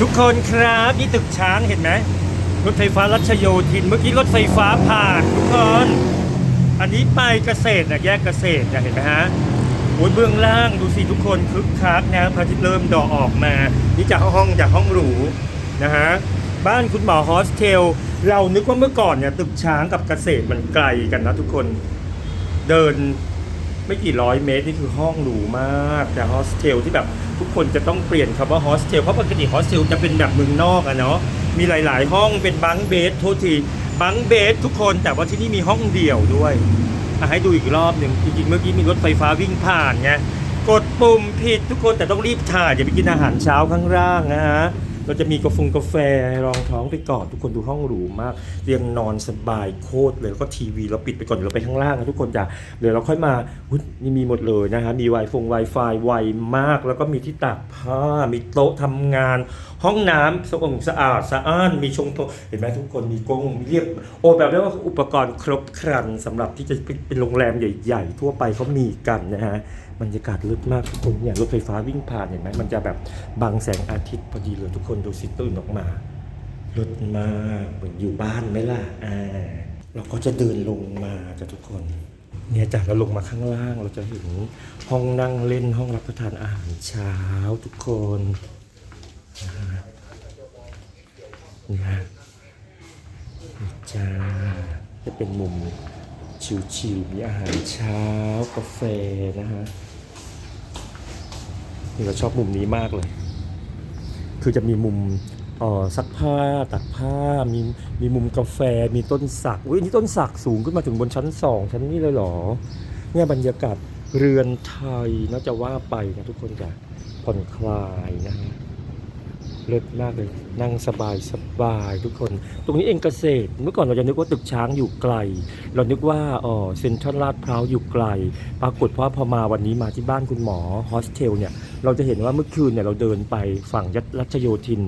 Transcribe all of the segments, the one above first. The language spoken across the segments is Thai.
ทุกคนครับนี่ตึกช้างเห็นไหมรถไฟฟ้ารัชโยธินเมื่อกี้รถไฟฟ้าผ่านทุกคน อันนี้ไปเกษตรนะแยกเกษตรนะเห็นไหมฮะโอ้ยเบื้องล่างดูสิทุกคนคึกคักนะพระอาทิตย์เริ่มดอออกมา นี่จากห้องจากห้องหรูนะฮะบ้านคุณหมอโฮสเทล เรานึกว่าเมื่อก่อนเนี่ยตึกช้างกับเกษตรมันไกลกันนะทุกคนเดินไม่กี่ร้อยเมตรนี่คือห้องหรูมากแต่โฮสเทลที่แบบ ทุกคนจะต้องเปลี่ยนคำว่าโฮสเทลเพราะปกติโฮสเทลจะเป็นแบบเมืองนอกอะเนาะมีหลาย ๆ ห้องเป็นบังเบสโทษทีบังเบสทุกคนแต่ว่าที่นี่มีห้องเดี่ยวด้วยให้ดูอีกรอบหนึ่งจริง ๆ เมื่อกี้มีรถไฟฟ้าวิ่งผ่านไงกดปุ่มผิดทุกคนแต่ต้องรีบถ่ายอย่าไปกินอาหารเช้าข้างล่างนะฮะ เราจะมีกาแฟกาแฟรองท้องไปก่อนทุกคนดูห้องหรูมากเตียงนอนสบายโคตรเลยแล้วก็ทีวีเราปิดไปก่อนเดี๋ยวเราไปข้างล่างนะทุกคนจ้ะเดี๋ยวเราค่อยมาหุ้ยนี่มีหมดเลยนะฮะมี Wi-Fi ไวไฟไวมาก แล้วก็มีที่ตากผ้ามีโต๊ะทำงานห้องน้ำสะอาดสะอาดสะอ้านมีชงโตเห็นไหมทุกคนมีกงมีเรียบ โอ้แบบเรียกว่าอุปกรณ์ครบครันสำหรับที่จะเป็นโรงแรมใหญ่ๆ ทั่วไปเขามีกันนะฮะบรรยากาศลึกมากทุกคนเนี่ยรถไฟฟ้าวิ่งผ่านเห็นไหมมันจะแบบบังแสงอาทิตย์พอดีเลยทุกคนดูสิตื่นออกมารถมากเหมือนอยู่บ้านไหมล่ะอ่าเราก็จะเดินลงมาจ้ะทุกคนเนี่ยจ้ะเราลงมาข้างล่างเราจะเห็นห้องนั่งเล่นห้องรับประทานอาหารเช้าทุกคนนะฮะ นี่ฮะจ้าจะเป็นมุมชิวๆมีอาหารเช้ากาแฟนะฮะนี่เราชอบมุมนี้มากเลย คือจะมีมุมออซักผ้าตักผ้ามีมีมุมกาแฟมีต้นสักอุ้ยนี่ต้นสักสูงขึ้นมาถึงบนชั้นสองชั้นนี้เลยเหรอ เนี่ยบรรยากาศเรือนไทยน่าจะว่าไปนะทุกคนจะผ่อนคลายนะฮะ เลิศมากเลย นั่งสบายสบายทุกคน ตรงนี้เองเกษตร เมื่อก่อนเราจะนึกว่าตึกช้างอยู่ไกล เรานึกว่าอ๋อเซ็นทรัลลาดพร้าวอยู่ไกล ปรากฏว่าพอมาวันนี้มาที่บ้านคุณหมอโฮสเทลเนี่ย เราจะเห็นว่าเมื่อคืนเนี่ยเราเดินไปฝั่งยัตรัชโยธิน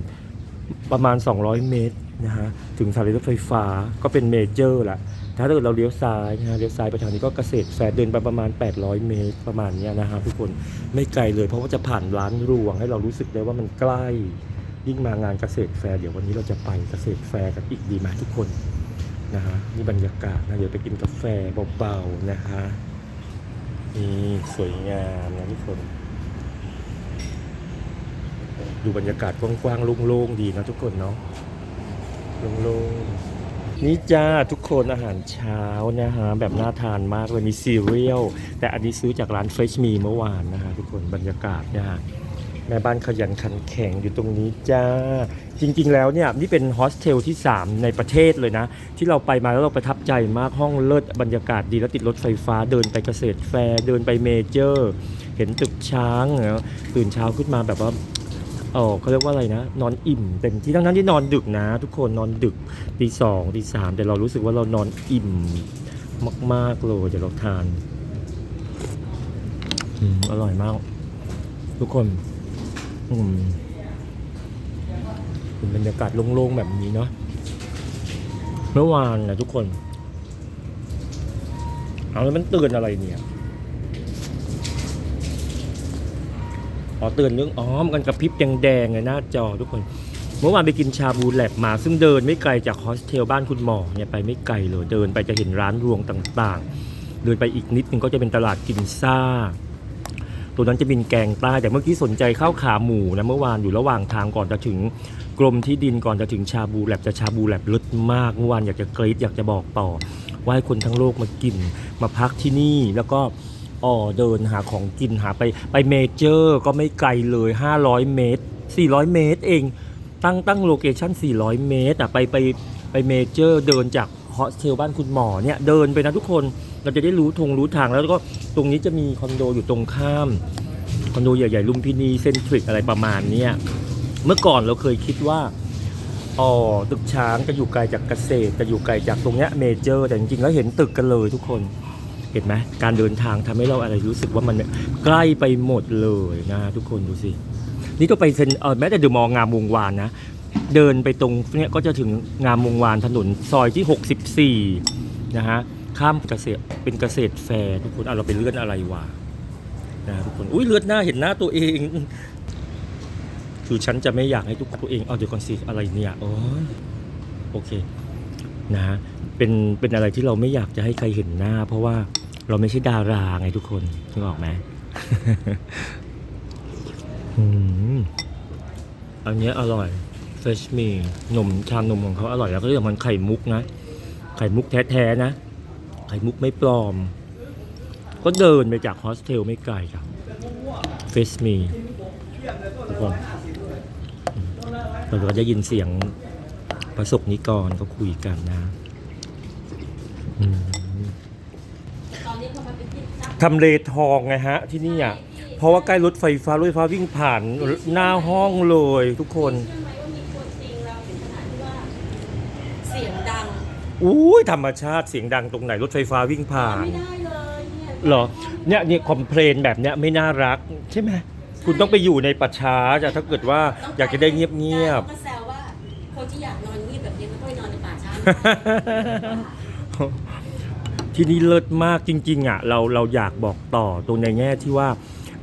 ประมาณ 200 เมตรนะฮะ ถึงสถานีรถไฟฟ้าก็เป็นเมเจอร์ละถ้าเกิดเราเลี้ยวซ้ายนะฮะเลี้ยวซ้ายไปทางนี้ก็เกษตรแฟร์เดินไปประมาณ 800 เมตรประมาณนี้นะฮะทุกคนไม่ไกลเลยเพราะว่าจะผ่านร้านรวงให้เรารู้สึกได้ว่ามันใกล้ ยิ่งมางานเกษตรแฟร์เดี๋ยววันนี้เราจะไปเกษตรแฟร์กันอีกดีไหมทุกคนนะฮะนี่บรรยากาศนะเดี๋ยวไปกินกาแฟเบาๆนะฮะนี่สวยงามนะทุกคนดูบรรยากาศกว้างๆโล่งๆดีนะทุกคนเนาะโล่งๆนี่จ้าทุกคนอาหารเช้านะฮะแบบน่าทานมากเลยมีซีเรียลแต่อันนี้ซื้อจากร้าน Fresh Me เมื่อวานนะฮะทุกคนบรรยากาศนะฮะ แม่บ้านขยันขันแข็งอยู่ตรงนี้จ้า จริงๆแล้วเนี่ยนี่เป็นโฮสเทลที่ 3 ในประเทศเลยนะ ที่เราไปมาแล้วเราประทับใจมากห้องเลิศบรรยากาศดีแล้วติดรถไฟฟ้าเดินไปเกษตรแฟร์เดินไปเมเจอร์ เห็นตึกช้างเนะตื่นเช้าขึ้นมาแบบว่าเออเขาเรียกว่าอะไรนะ นอนอิ่มเต็มที่ทั้งนั้นที่นอนดึกนะ ทุกคนนอนดึกตีสองตีสามแต่เรารู้สึกว่าเรานอนอิ่มมากๆเลยเดี๋ยวเราทานออร่อยมาก ทุกคน เป็นบรรยากาศโล่งๆแบบนี้เนาะเมื่อวานนะทุกคน เอาแล้วมันเตื่นอะไรเนี่ยขอเตือนเรื่องอ๋อมกันกระพริบแดงๆในหน้าจอทุกคน เมื่อวานไปกินชาบูแลบมา ซึ่งเดินไม่ไกลจากโฮสเทลบ้านคุณหมอเนี่ยไปไม่ไกลเลยเดินไปจะเห็นร้านรวงต่างๆ เดินไปอีกนิดนึงก็จะเป็นตลาดกินซ่า ตัวนั้นจะเป็นแกงใต้แต่เมื่อกี้สนใจข้าวขาหมูนะเมื่อวานอยู่ระหว่างทางก่อนจะถึงกรมที่ดินก่อนจะถึงชาบูแลบจะชาบูแลบลิศมากเมื่อวานอยากจะกรี๊ดอยากจะบอกต่อว่าให้คนทั้งโลกมากินมาพักที่นี่แล้วก็อ๋อเดินหาของกินหาไปไปเมเจอร์ก็ไม่ไกลเลย 500 เมตร 400 เมตรเองตั้งตั้งโลเคชั่น400 เมตรอะไปไปไปเมเจอร์เดินจาก โฮสเทลบ้านคุณหมอเนี่ยเดินไปนะทุกคนเราจะได้รู้ทงรู้ทางแล้วก็ตรงนี้จะมีคอนโดอยู่ตรงข้ามคอนโดใหญ่ๆลุมพินีเซนทริกอะไรประมาณเนี้ยเมื่อก่อนเราเคยคิดว่าอ๋อตึกช้างจะอยู่ไกลจากเกษตร จะอยู่ไกลจากตรงเนี้ยเมเจอร์ แต่จริงๆแล้วเห็นตึกกันเลยทุกคนเห็นไหมการเดินทางทำให้เราอะไรรู้สึกว่ามันใกล้ไปหมดเลยนะทุกคนดูสิ นี่ก็ไปเซนเออแม้แต่ดอะมอลล์งามวงวานนะ เดินไปตรงเนี้ยก็จะถึงงามวงวานถนนซอยที่ 64 นะฮะ ข้ามเกษตรเป็นเกษตรแฟร์ทุกคนเอาเราไปเลื่อนอะไรวะนะทุกคน อุ้ยเลื่อดหน้าเห็นหน้าตัวเอง คือฉันจะไม่อยากให้ทุกคนตัวเองเอาเดี๋ยวก่อนสิอะไรเนี่ยโอ้ยโอเคนะเป็นเป็นอะไรที่เราไม่อยากจะให้ใครเห็นหน้า เพราะว่าเราไม่ใช่ดาราไงทุกคนนึกออกไหมอืมอันเนี้ยอร่อย เฟชมีนมชานมของเขาอร่อยแล้วก็เรื่องมันไข่มุกนะ ไข่มุกแท้ๆนะ ไข่มุกไม่ปลอม ก็เดินไปจากโฮสเทลไม่ไกลครับเฟสมีทุกคนอืมเราก็จะยินเสียงประสบนิกรเขาคุยกันนะอืมตอนนี้เขามาเป็นที่จับทำเลทองไงฮะ ที่นี่อะ เพราะว่าใกล้รถไฟฟ้ารถไฟฟ้าวิ่งผ่านหน้าห้องเลยทุกคน อุ้ยธรรมชาติเสียงดังตรงไหนรถไฟฟ้าวิ่งผ่านไม่ได้เลยเนี่ยเหรอเนี่ยเนี่ยคอมเพลนแบบเนี้ยไม่น่ารัก ใช่ไหมคุณต้องไปอยู่ในป่าช้าจะถ้าเกิดว่าอยากจะได้เงียบใช่ขาก็แซวว่าคนที่อยากนอนเงียบแบบนี้มันก็ไปนอนในป่าช้าๆที่นี่เลิศมากจริง ๆอะเราเราอยากบอกต่อตรงในแง่ที่ว่า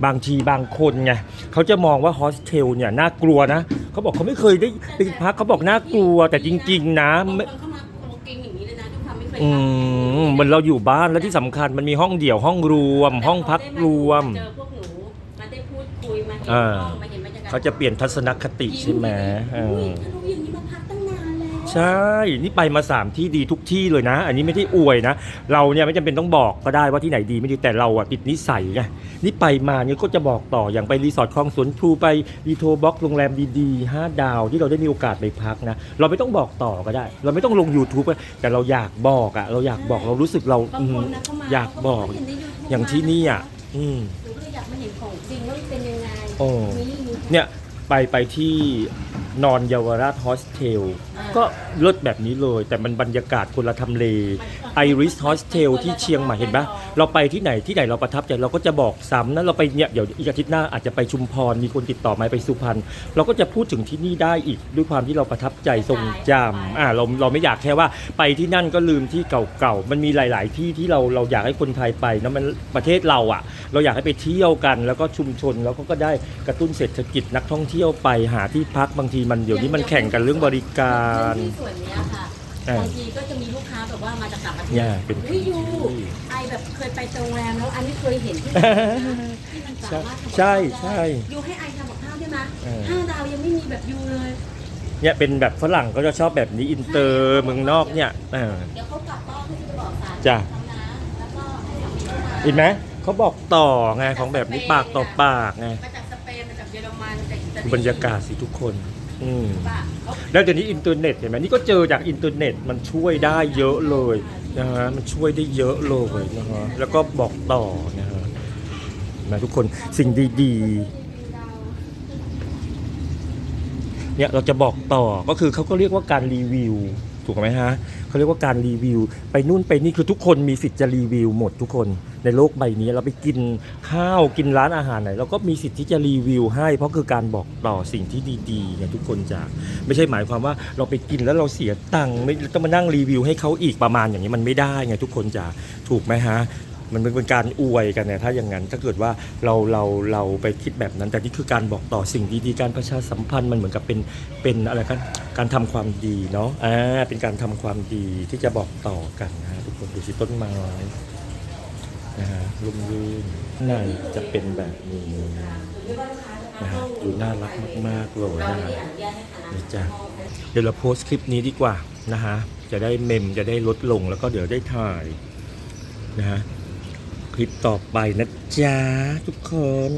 บางทีบางคนไงเขาจะมองว่าโฮสเทลเนี่ยน่ากลัวนะเขาบอกเขาไม่เคยได้ไปพักเขาบอกน่ากลัวแต่จริง ๆ นะบางคไม่ ไม่เคยอืพักมเหมือนเราอยู่บ้านแล้วที่สำคัญมันมีห้องเดี่ยวห้องรวม ห้องพักรวม เจอพวกหนูมาได้พูดคุยมาเห็นอ่าห้องมาเห็นบรรยากาศเขาจะเปลี่ยนทัศนคติใช่ไหมเออุ้ยอถ้ารู้อย่างนี้ ใช่ นี่ไปมา 3 ที่ดีทุกที่เลยนะ อันนี้ไม่ได้อวยนะ เราเนี่ยไม่จำเป็นต้องบอกก็ได้ว่าที่ไหนดีไม่ดีแต่เราอะติดนิสัยไงนี่ไปมาเนี่ยก็จะบอกต่ออย่างไปรีสอร์ทคลองสวนพลูไปรีโทบ็อกโรงแรมดีๆ5ดาวที่เราได้มีโอกาสไปพักนะ เราไม่ต้องบอกต่อก็ได้ เราไม่ต้องลง YouTube อะแต่เราอยากบอกอะเราอยากบอกเรารู้สึกเราบางอืคมนนะเข้ามาอยากบอก เขเห็นใน YouTube อย่างที่นี่อะอืม หนูก็เลยอยากมาเห็นของจริงว่ามันเป็นยังไงโอ้ มีมีเนี่ยไปไปที่ นอนเยาวราชโฮสเทลอ่าก็เลิศแบบนี้เลย แต่มันบรรยากาศคนละทำเล ไอริสโฮสเทลที่เชียงใหม่เห็นปะเราไปที่ไหนที่ไหนเราประทับใจเราก็จะบอกซ้ำนะเราไปเนี่ยเดี๋ยวอีกอาทิตย์หน้าอาจจะไปชุมพรมีคนติดต่อมาไปสุพรรณเราก็จะพูดถึงที่นี่ได้อีกด้วยความที่เราประทับใจทรงจำอ่าเราเราไม่อยากแค่ว่า ไปที่นั่นก็ลืมที่เก่าๆมันมีหลาย ๆ ที่ที่เราเราอยากให้คนไทยไปนะมันประเทศเราอะ เราอยากให้ไปเที่ยวกัน แล้วก็ชุมชนแล้วก็ก็ได้กระตุ้นเศรษฐกิจนักท่องเที่ยวไปหาที่พักบางทีมันเดี๋ยวนี้มันแข่งกันเรื่องบริการ ที่ส่วนเนี้ยค่ะ อ่าบางทีก็จะมีลูกค้าแบบว่ามาจากต่างประเทศเนี่ยเป็นเฮ้ยที่ยูไอแบบเคยไปโรงแรมแล้วอันนี้เคยเห็นที่ไหนนะที่มันสามารถทำกับใช่ข้าวได้ใช่ยูให้ไอทำกับข้าวได้ไหมเออ ห้าดาวยังไม่มีแบบยูเลย เนี่ยเป็นแบบฝรั่งก็จะชอบแบบนี้อินเตอร์เมืองนอกเนี่ยเออ เดี๋ยวเขากลับบ้านเขาจะบอกสารจ้ะทำนะแล้วก็ให้สามีเข้ามาเห็นไหมเขาบอกต่อไงของแบบนี้ปากต่อปากไงมาจากสเปนมาจากเยอรมันจากอิตาลีบรรยากาศสิทุกคน อืมแล้วเดี๋ยวนี้อินเทอร์เน็ตเห็นไหมนี่ก็เจอจากอินเทอร์เน็ตมันช่วยได้เยอะเลยนะฮะมันช่วยได้เยอะเลยนะฮะแล้วก็บอกต่อนะฮะนะทุกคนสิ่งดีๆเนี่ยเราจะบอกต่อก็คือเขาก็เรียกว่าการรีวิว ถูกไหมฮะเขาเรียกว่าการรีวิว ไปนู่นไปนี่คือทุกคนมีสิทธิ์จะรีวิวหมดทุกคนในโลกใบนี้เราไปกินข้าวกินร้านอาหารไหนเราก็มีสิทธิ์ที่จะรีวิวให้ เพราะคือการบอกต่อสิ่งที่ดีๆเนี่ยทุกคนจะไม่ใช่หมายความว่าเราไปกินแล้วเราเสียตังค์ไม่ต้องมานั่งรีวิวให้เขาอีกประมาณอย่างนี้มันไม่ได้ไงทุกคนจะถูกไหมฮะ มันเป็นการอวยกันเนี่ยถ้าอย่างนั้นถ้าเกิดว่าเราเราเราไปคิดแบบนั้น แต่นี่คือการบอกต่อสิ่งดีๆ การประชาสัมพันธ์มันเหมือนกับเป็นเป็นอะไรกันการทำความดีเนาะอ่าเป็นการทำความดีที่จะบอกต่อกันนะทุกคนดูสิต้นไม้นะฮะร่มรื่นในจะเป็นแบบนี้นะฮะดูน่ารักมากๆเลยนะฮะนี่จ้ะเดี๋ยวเราโพสต์คลิปนี้ดีกว่านะฮะจะได้เมมจะได้ลดลงแล้วก็เดี๋ยวได้ถ่ายนะฮะ ลิปต่อไปนะจ๊ะทุกคน